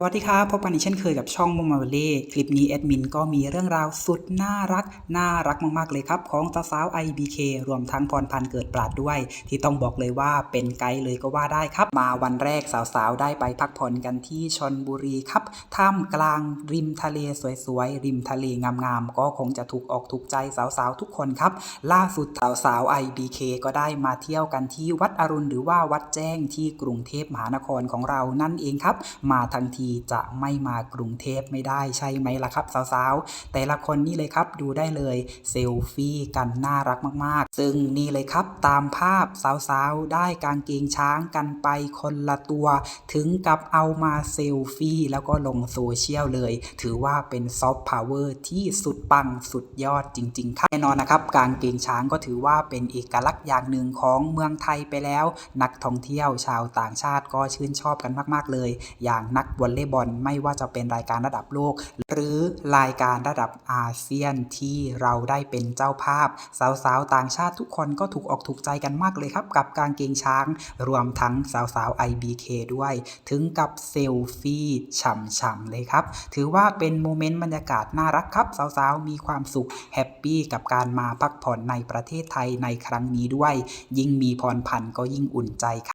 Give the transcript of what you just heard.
สวัสดีครับพบกันอีกเช่นเคยกับช่องมุมมาเวเล่คลิปนี้แอดมินก็มีเรื่องราวสุดน่ารัก น่ารักมากๆเลยครับ ของสาวๆ IBK รวมทั้งพรพันธ์เกิดปราดด้วย ที่ต้องบอกเลยว่าเป็นไกด์เลยก็ว่าได้ครับ มาวันแรกสาวๆ ได้ไปพักผ่อนกันที่ชนบุรีครับท่ามกลางริมทะเลสวยๆ ริมทะเลงามๆ ก็คงจะถูกออกถูกใจสาวๆ ทุกคนครับ ล่าสุดสาวๆ IBK ก็ได้มาเที่ยวกันที่วัดอรุณหรือว่าวัดแจ้งที่กรุงเทพมหานครของเรานั่นเองครับ มาทั้งทีจะไม่มากรุงเทพไม่ได้ใช่ไหมล่ะครับสาวๆ แต่ละคนนี่เลยครับดูได้เลยเซลฟี่กันน่ารักมากๆ ซึ่งนี่เลยครับตามภาพสาวๆ ได้กางเกงช้างกันไปคนละตัว ถึงกับเอามาเซลฟี่แล้วก็ลงโซเชียลเลย ถือว่าเป็นซอฟต์พาวเวอร์ที่สุดปังสุดยอดจริง ๆ ครับแน่นอนนะครับกางเกงช้างก็ถือว่าเป็นเอกลักษณ์อย่างหนึ่งของเมืองไทยไปแล้ว นักท่องเที่ยวชาวต่างชาติก็ชื่นชอบกันมาก ๆ เลย อย่างนักวอลเลย์บอลไม่ว่าจะเป็นรายการระดับโลก หรือรายการระดับอาเซียนที่เราได้เป็นเจ้าภาพ สาวๆ ต่างชาติทุกคนก็ถูกออกถูกใจกันมากเลยครับ กับกางเกงช้าง รวมทั้งสาวๆ IBK ด้วย ถึงกับเซลฟี่ฉ่ำๆเลยครับ ถือว่าเป็นโมเมนต์บรรยากาศน่ารักครับ สาวๆ มีความสุขแฮปปี้กับการมาพักผ่อนในประเทศไทยในครั้งนี้ด้วย ยิ่งมีพรพันธ์ก็ยิ่งอุ่นใจครับ